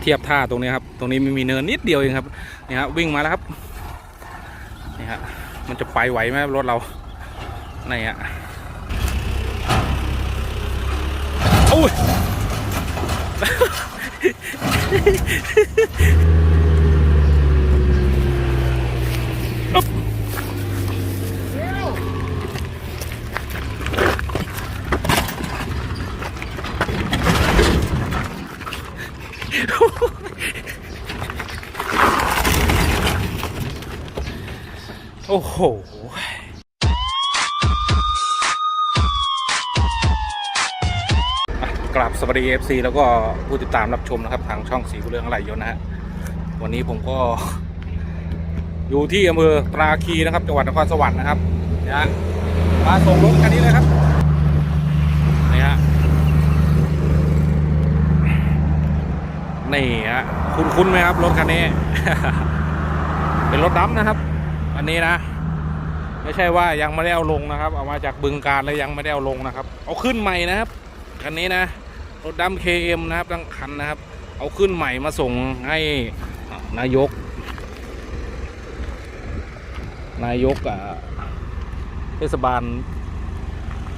เทียบท่าตรงนี้ครับ ตรงนี้ม่มีเนินนิดเดียวเองครับนี่ฮะวิ่งมาแล้วครับนี่ฮะมันจะไปไหวไหมรถเราในี่ฮะโอ้ย โอ้โหกราบสวัสดี FC แล้วก็ผู้ติดตามรับชมนะครับ ทางช่องสีบุเรืองอะไรยนนะฮะวันนี้ผมก็ อยู่ที่อำเภอปราคีนะครับจังหวัดนครสวรรค์นะครับนะฮะมาส่งรถคันนี้เลยครับนี่ฮะนี่ฮะคุ้นคุ้นๆไหมครับรถคันนี้ เป็นรถดำนะครับ อันนี้นะ ไม่ใช่ว่ายังไม่ได้เอาลงนะครับ เอามาจากบึงการแล้วยังไม่ได้เอาลงนะครับ เอาขึ้นใหม่นะครับคันนี้นะรถดำ KM นะครับทั้งคันนะครับ เอาขึ้นใหม่มาส่งให้นายก นายกอะเทศบาล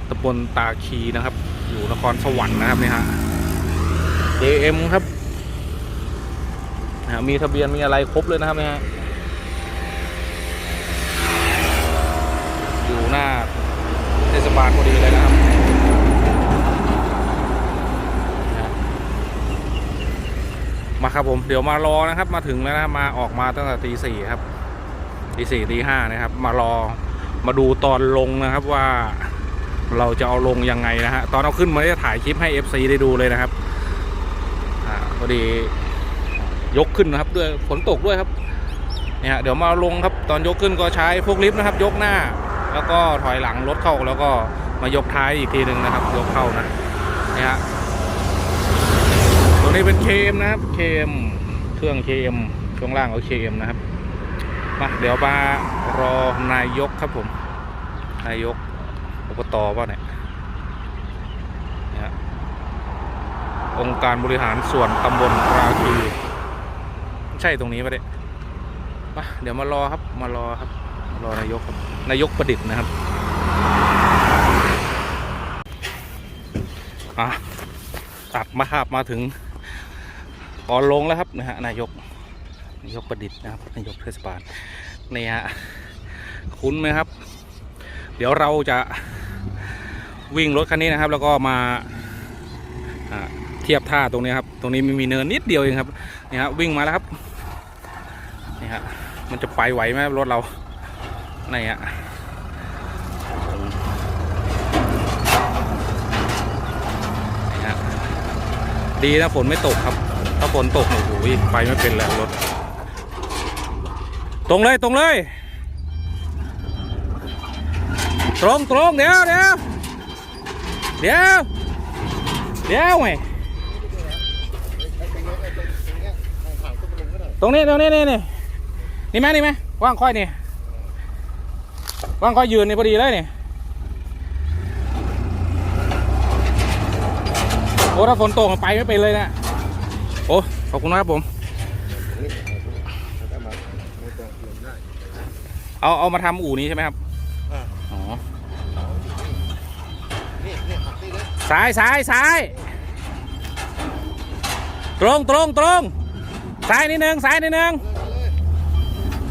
ตำบลตาคีนะครับ อยู่นครสวรรค์นะครับนี่ฮะ JM ครับมีทะเบียนมีอะไรครบเลยนะครับเนี่ยฮะ อยู่หน้าเทศบาลพอดีเลยนะครับมาครับผมเดี๋ยวมารอนะครับมาถึงแล้วนะมาออกมาตั้งแต่ตีสี่ครับตีสี่ตีห้านะครับ มารอมาดูตอนลงนะครับว่าเราจะเอาลงยังไงนะฮะตอนเอาขึ้นมาได้ถ่ายคลิปให้ FC ได้ดูเลยนะครับอาพอดียกขึ้นนะครับด้วยฝนตกด้วยครับเนี่ยเดี๋ยวมาลงครับตอนยกขึ้นก็ใช้พวกลิฟต์นะครับ ยกหน้า แล้วก็ถอยหลังรถเข้าแล้วก็มายกท้ายอีกทีหนึ่งนะครับ ยกเข้านะนี่ฮะตัวนี้เป็นเคมนะครับเคมเครื่องเคมช่วงล่างเอาเคมนะครับมาเดี๋ยวมารอนายกครับผมนายกอบตป่ะเนี่ยนี่ฮะองค์การบริหารส่วนตำบลราคีใช่ตรงนี้ปะเนี่ยมาเดี๋ยวมารอครับมารอครับ รอนายกครับนายกประดิษฐ์นะครับอะตัดมาครับมาถึงตอนลงแล้วครับนะฮะนายกนายกประดิษฐ์นะครับนายกเทศบาลนี่ฮะคุ้นไหมครับ เดี๋ยวเราจะวิ่งรถคันนี้นะครับ แล้วก็มาอ่าเทียบท่าตรงนี้ครับ ตรงนี้ไม่มีเนินนิดเดียวเองครับนี่ฮะวิ่งมาแล้วครับนี่ฮะมันจะไปไหวไหมรถเรา นี่ฮะนี่ะดีนะฝนไม่ตกครับ ถ้าฝนตกเนี่ยโอ้โหไปไม่เป็นแล้วรถ ตรงเลยตรงเลย ตรงตรงเดี๋ยวเดี๋ยวเดี๋ยวเดี๋ยวไงตรงนี้ตรงนี้นี่นี่นี่ไหมนี่ไหมว่างค่อยนี่ ว่างก็ยืนนี่พอดีเลยนี่โอ้ถ้าฝนตกไปไม่เป็นเลยนะโอ้ขอบคุณมากครับผม เอาเอามาทำอู่นี้ใช่ไหมครับอ่าอ๋อนี่นี่ขับนี่เลยซ้ายซ้ายซ้ายตรงตรงตรงซ้ายนิดนึงซ้ายนิดนึง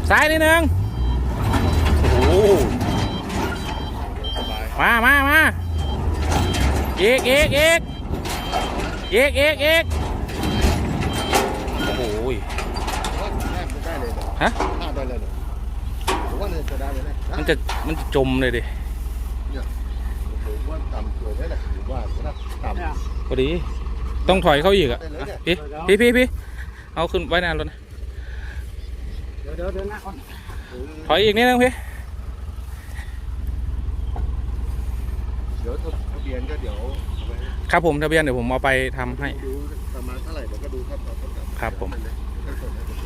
ซ้ายนิดนึงโอ้โหสบาย มามามาอีกอีกอีกอีกอีกอีกโอ้โหว่าแทบจะได้เลยเหรอฮะพลาดได้เลยเหรอผมว่าเนี่ยจะได้เลยนะมันจะมันจะจมเลยดิเนี่ยผมว่าต่ำตัวได้แหละผมว่านะต่ำพอดีต้องถอยเข้าอีกอะอะพี่พี่พี่พี่เอาขึ้นไว้หนานรถนะเดี๋ยวเดี๋ยวเดี๋ยวนะก่อนถอยอีกนิดนึงพี่ เดี๋ยวทะเบียนก็เดี๋ยวเอาไว้ครับผมทะเบียนเดี๋ยวผมเอาไปทำให้ ดูประมาณเท่าไหร่เดี๋ยวก็ดูครับเอาครับครับผมก็ส่งให้ผม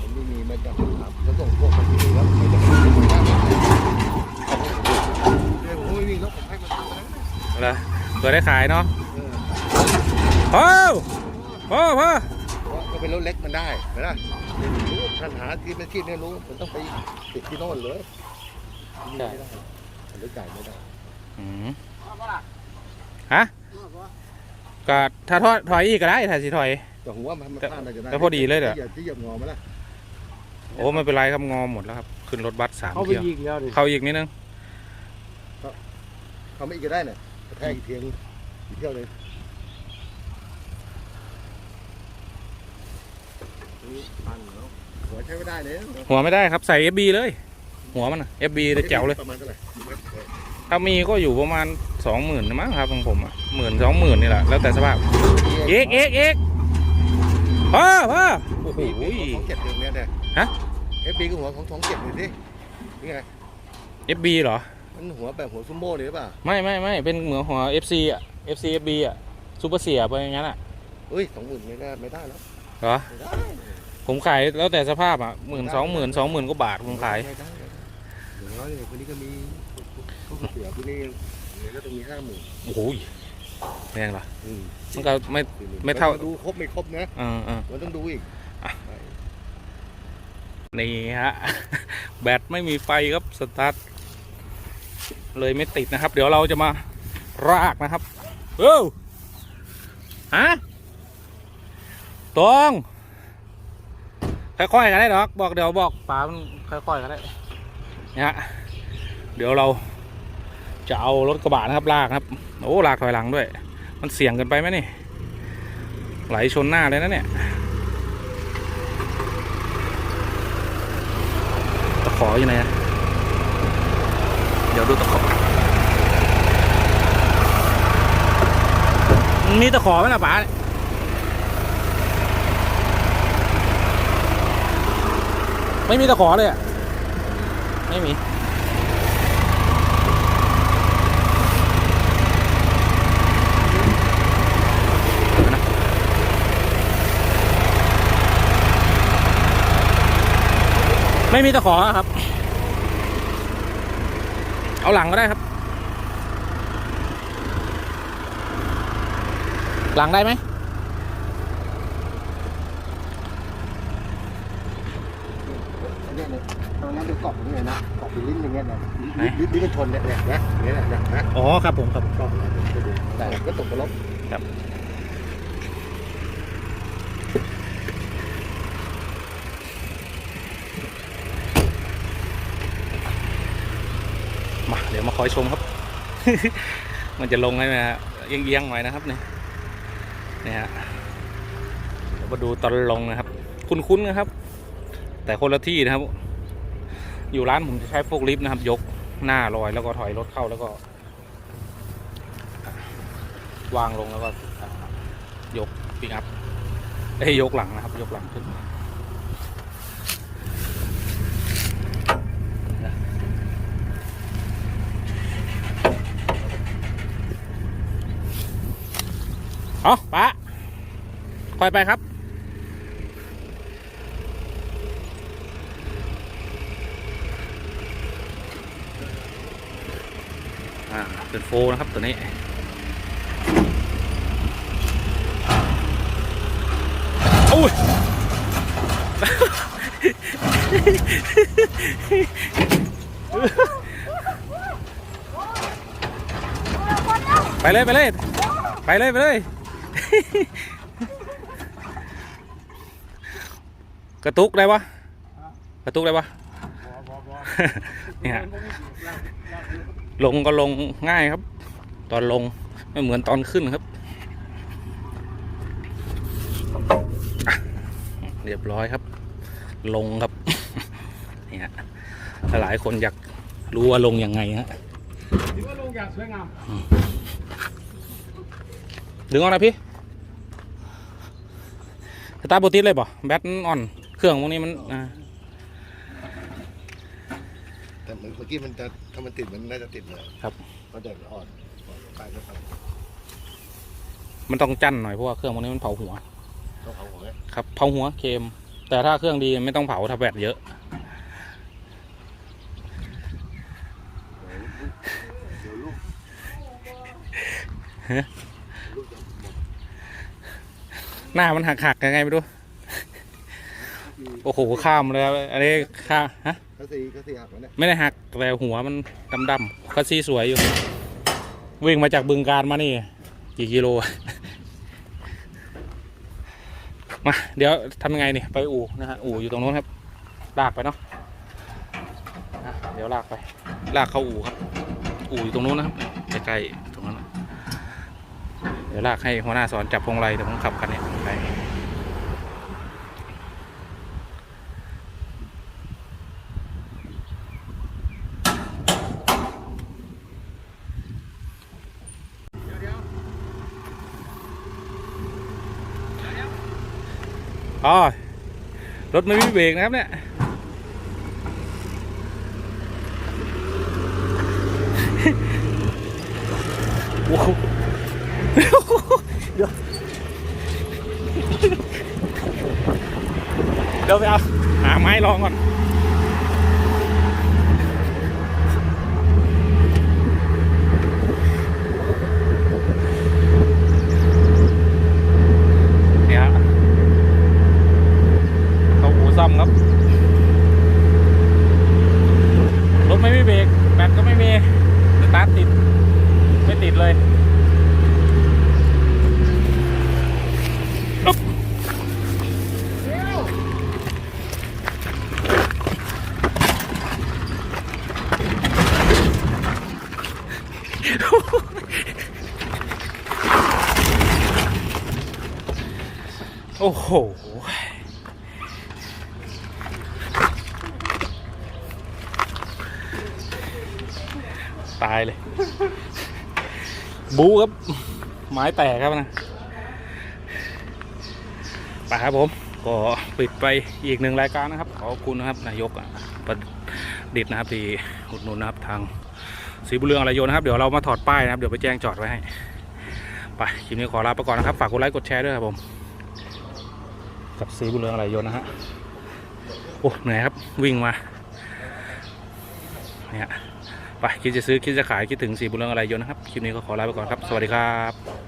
ผมไม่มีมาจากครับแล้วส่งพวกมันดีแล้วไม่จะไม่ได้เดี๋ยวผมไม่มีแล้วผมให้มันทำไปแล้วนะเหรอเผื่อได้ขายเนาะเออโอ้โพ่อพ่อเพราะก็เป็นรถเล็กมันได้เห็นไหมไม่รู้ท่านหาที่ไม่ที่ไม่รู้มันต้องไปติดที่โน่นเลยที่นี่ ไม่ได้มันรถใหญ่ไม่ได้อืมฮะก็ถ้าถอยถอยอีกก็ได้ถ้าสิถอย แต่ผมว่ามันมันแต่พลาดอะไรจะได้แต่พอดีเลยเหรอ ที่หบที่เหยียบงอมาละโอ้ไม่เป็นไรครับงอหมดแล้วครับ ขึ้นรถบัสสามเขาไปเที่ยวยิงแล้วดิเข้าอีกนิดนึงเขาไม่อีกก็ได้เนี่ยกระแทกอีกเทียงอีกเที่ยวเลยนี่พันแล้วหัวใช้ไม่ได้เลย หัวไม่ได้ครับใส่ FB เลย หัวมันนะ FB จะแจ๋วเลย ประมาณเท่าไหร่ถ้ามีก็อยู่ประมาณสองหมื่นมั้งครับของผมอะหมื่นสองหมื่นนี่แหละแล้วแต่สภาพ เอกเอกเอกพ่อพ่อโอ้โหของเจ็ดเดือนเนี้ยเนี่ยฮะเอฟบีก็หัวของของเจ็ดเลยสินี่ไง FB เหรอ มันหัวแบบหัวซุมโม่เลยหรือเปล่าไม่ไม่ไม่เป็นเหมือนหัว FC อะ FC FB อะซูเปอร์เสียไปอย่างนั้นอะเฮ้ยสองหมื่นไม่ได้ไม่ได้แล้วเหรอ ไม่ได้ผมขายแล้วแต่สภาพอะหมื่นสองหมื่นสองหมื่นกว่าบาทผมขาย ไม่ได้ไม่ได้ อย่างน้อยเนี่ยคนนี้ก็มีเขาเสียคนนี้เนี่ยก็ต้องมีห้าหมื่นโอ้โหแพงเหรออืมมันก็ไม่สี่หนไม่เท่านดูครบไม่ครบนะเออเออมันต้องดูอีกนี่ฮะ แบตไม่มีไฟครับสตาร์ทเลยไม่ติดนะครับ เดี๋ยวเราจะมารากนะครับเอ้าฮะตรงค่อยๆกันได้หรอกบอกเดี๋ยวบอกป๋ามันค่อยๆกันได้เนี่ยฮะเดี๋ยวเราจะเอารถกระบะนะครับลากครับ โอ้ลากถอยหลังด้วย มันเสี่ยงเกินไปไหมนี่ ไหลชนหน้าเลยนะเนี่ยตะขออยู่ไหนอะเดี๋ยวดูตะขอมีตะขอไหมล่ะป๋าไม่มีตะขอเลยอะ ไม่มีไม่มีตะขอครับ เอาหลังก็ได้ครับ หลังได้ไหม อันเนี้ยเนี่ยตอนนั้นจะเกาะตรงนี้นะเกาะเป็นลิ้นอย่างเงี้ยนะลิ้นลิ้นก็ชนเนี่ยเนี่ยนะอย่างเงี้ยนะนะอ๋อครับผมครับเกาะแต่ก็ตกกระลบมาเดี๋ยวมาคอยชมครับ มันจะลงให้ไหมฮะเอียงๆหน่อยนะครับเนี่ยเนี่ยฮะเดี๋ยวมาดูตอนลงนะครับ คุ้นๆนะครับ แต่คนละที่นะครับ อยู่ร้านผมจะใช้โฟกลิฟต์นะครับ ยกหน้าลอยแล้วก็ถอยรถเข้าแล้วก็ วางลงแล้วก็ยกปิกอัพไอ้ยยกหลังนะครับ ยกหลังขึ้นเอาปะคอยไปครับ อ่าเป็นโฟนะครับตัวนี้โอ้ยไปเลย ไปเลย ไปเลย ไปเลย กระตุกได้ปะกระตุกได้ปะเนี่ย ลงก็ลงง่ายครับ ตอนลงไม่เหมือนตอนขึ้นครับอะเรียบร้อยครับ ลงครับเนี่ยหลายคนอยากรู้ว่าลงยังไงฮะถือว่าลงอย่างสวยงามดึงออกนะพี่สตาร์ทโบติดเลยป่ะแบตมันอ่อนเครื่องพวกนี้มันอ่า แต่เมื่อกี้มันจะถ้ามันติดมันน่าจะติดเลยครับมันจะอ่อนอ่อนไปแล้วครับมันต้องจั่นหน่อยเพราะว่าเครื่องพวกนี้มันเผาหัว ต้องเอาหัวไว้ครับเผาหัวเค็มแต่ถ้าเครื่องดีไม่ต้องเผาถ้าแบตเยอะ เดี๋ยวลูกฮะลูกจะหมดหน้ามันหักหักๆยังไงไม่รู้ โอ้โหข้ามเลยครับอันนี้ข้ามฮะกระสีกระสีหักแล้วเนี่ยไม่ได้หักแต่หัวมันดำๆคัสซีสวยอยู่ วิ่งมาจากบึงการมานี่ กี่กิโล มาเดี๋ยวทำยังไงนี่ไปอู่นะฮะอู่อยู่ตรงโน้นครับ ลากไปเนาะอะเดี๋ยวลากไป ลากเข้าอู่ครับ อู่อยู่ตรงโน้นนะครับใกล้ๆตรงนั้นนะเดี๋ยวลากให้หัวหน้าสอนจับพวงไรเดี๋ยวผมขับคันนี้ไป อ๋อรถไม่มีเบรกนะครับเนี่ยโอ้โหเดี๋ยวเดี๋ยวไปเอาหาไม้รองก่อน เนี่ยฮะเขาหู ซ่อมครับ รถไม่มีเบรกแบตก็ไม่มีสตาร์ทติด ไม่ติดเลยโอ้โห ตายเลย บูครับ ไม้แตกครับนะไปครับผม ก็ปิดไปอีกหนึ่งรายการนะครับ ขอบคุณนะครับ นายกประดิษฐ์นะครับที่อุดหนุนนะครับทางสีบุเรืองอะไรโยนนะครับ เดี๋ยวเรามาถอดป้ายนะครับ เดี๋ยวไปแจ้งจอดไว้ให้ ไปคลิปนี้ขอลาไปก่อนนะครับ ฝากกดไลค์กดแชร์ด้วยครับผม กับสีบุเรืองอะไรโยนนะฮะ โอ้เหนื่อยครับ วิ่งมาเนี่ย ไปคิดจะซื้อคิดจะขายคิดถึงสีบุญเรืองอะไรยนนะครับคลิปนี้ก็ขอลาไปก่อนครับ สวัสดีครับ